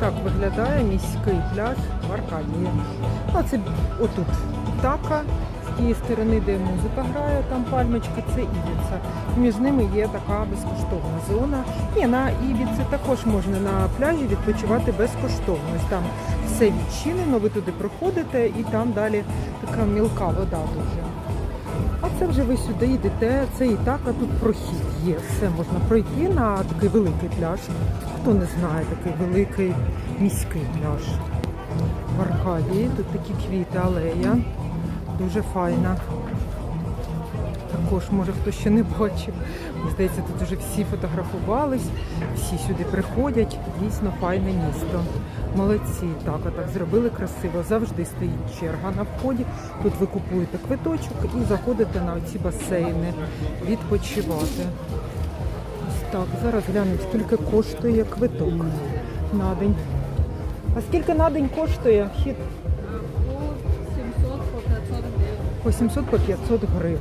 так виглядає міський пляж в Аркадії. А це отут така, з тієї сторони, де музика грає, там пальмочки, це Ібіца. Між ними є така безкоштовна зона. Ні, на Ібіці також можна на пляжі відпочивати безкоштовно. Там все відчинено, ви туди проходите і там далі така мілка вода дуже. А це вже ви сюди йдете, це і так, а тут прохід є. Все можна пройти на такий великий пляж. Хто не знає, такий великий міський пляж. В Аркадії тут такі квіти, алея. Дуже файна. Також, може, хто ще не бачив. Мені здається, тут вже всі фотографувались, всі сюди приходять. Дійсно файне місто. Молодці, так, отак зробили красиво. Завжди стоїть черга на вході. Тут ви купуєте квиточок і заходите на ці басейни відпочивати. Ось так, зараз глянемо, скільки коштує квиток на день. А скільки на день коштує вхід? По 700 по 500 гривень. По 700 по 500 гривень.